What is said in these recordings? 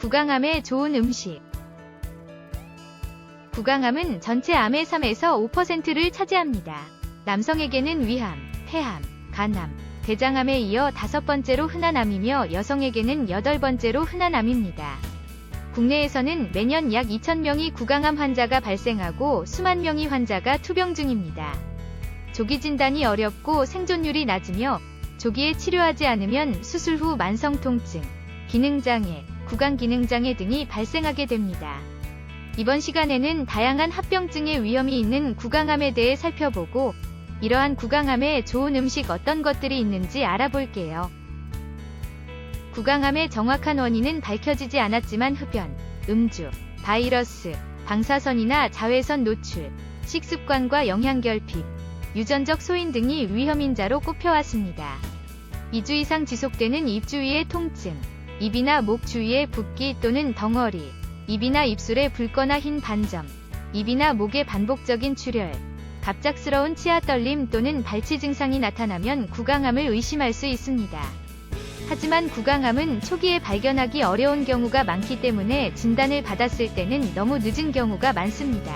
구강암에 좋은 음식. 구강암은 전체 암의 3에서 5%를 차지합니다. 남성에게는 위암, 폐암, 간암, 대장암에 이어 다섯 번째로 흔한 암이며 여성에게는 여덟 번째로 흔한 암입니다. 국내에서는 매년 약 2,000명이 구강암 환자가 발생하고 수만 명의 환자가 투병 중입니다. 조기 진단이 어렵고 생존율이 낮으며 조기에 치료하지 않으면 수술 후 만성 통증, 기능장애, 구강 기능장애 등이 발생하게 됩니다. 이번 시간에는 다양한 합병증의 위험이 있는 구강암에 대해 살펴보고 이러한 구강암에 좋은 음식 어떤 것들이 있는지 알아볼게요. 구강암의 정확한 원인은 밝혀지지 않았지만 흡연, 음주, 바이러스, 방사선이나 자외선 노출, 식습관과 영양결핍, 유전적 소인 등이 위험인자로 꼽혀왔습니다. 2주 이상 지속되는 입 주위의 통증, 입이나 목 주위의 붓기 또는 덩어리, 입이나 입술에 붉거나 흰 반점, 입이나 목의 반복적인 출혈, 갑작스러운 치아 떨림 또는 발치 증상이 나타나면 구강암을 의심할 수 있습니다. 하지만 구강암은 초기에 발견하기 어려운 경우가 많기 때문에 진단을 받았을 때는 너무 늦은 경우가 많습니다.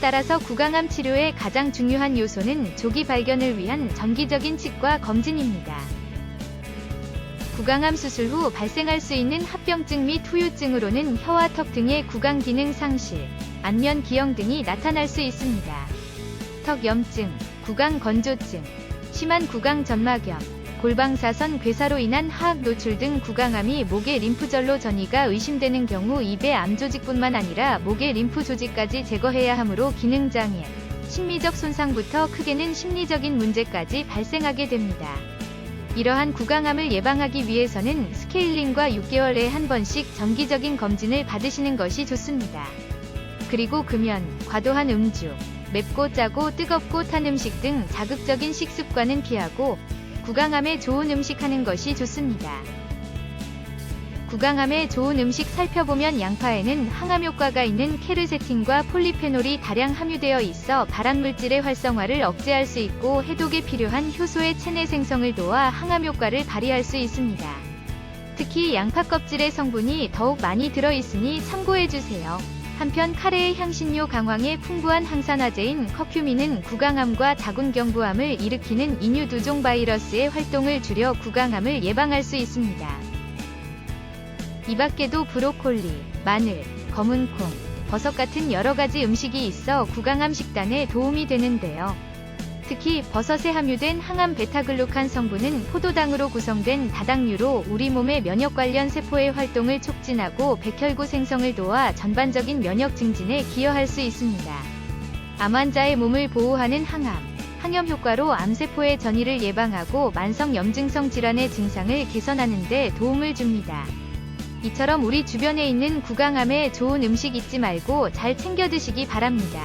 따라서 구강암 치료의 가장 중요한 요소는 조기 발견을 위한 정기적인 치과 검진입니다. 구강암 수술 후 발생할 수 있는 합병증 및 후유증으로는 혀와 턱 등의 구강 기능 상실, 안면 기형 등이 나타날 수 있습니다. 턱 염증, 구강 건조증, 심한 구강 점막염, 골방사선 괴사로 인한 하악 노출 등 구강암이 목의 림프절로 전이가 의심되는 경우 입의 암 조직뿐만 아니라 목의 림프 조직까지 제거해야 하므로 기능 장애, 심미적 손상부터 크게는 심리적인 문제까지 발생하게 됩니다. 이러한 구강암을 예방하기 위해서는 스케일링과 6개월에 한 번씩 정기적인 검진을 받으시는 것이 좋습니다. 그리고 금연, 과도한 음주, 맵고 짜고 뜨겁고 탄 음식 등 자극적인 식습관은 피하고 구강암에 좋은 음식 하는 것이 좋습니다. 구강암에 좋은 음식 살펴보면 양파에는 항암 효과가 있는 케르세틴과 폴리페놀이 다량 함유되어 있어 발암물질의 활성화를 억제할 수 있고 해독에 필요한 효소의 체내 생성을 도와 항암 효과를 발휘할 수 있습니다. 특히 양파 껍질의 성분이 더욱 많이 들어있으니 참고해주세요. 한편 카레의 향신료 강황에 풍부한 항산화제인 커큐민은 구강암과 자궁경부암을 일으키는 인유 두종 바이러스의 활동을 줄여 구강암을 예방할 수 있습니다. 이 밖에도 브로콜리, 마늘, 검은콩, 버섯 같은 여러 가지 음식이 있어 구강암 식단에 도움이 되는데요. 특히 버섯에 함유된 항암 베타글루칸 성분은 포도당으로 구성된 다당류로 우리 몸의 면역 관련 세포의 활동을 촉진하고 백혈구 생성을 도와 전반적인 면역 증진에 기여할 수 있습니다. 암 환자의 몸을 보호하는 항암, 항염 효과로 암세포의 전이를 예방하고 만성 염증성 질환의 증상을 개선하는 데 도움을 줍니다. 이처럼 우리 주변에 있는 구강암에 좋은 음식 잊지 말고 잘 챙겨 드시기 바랍니다.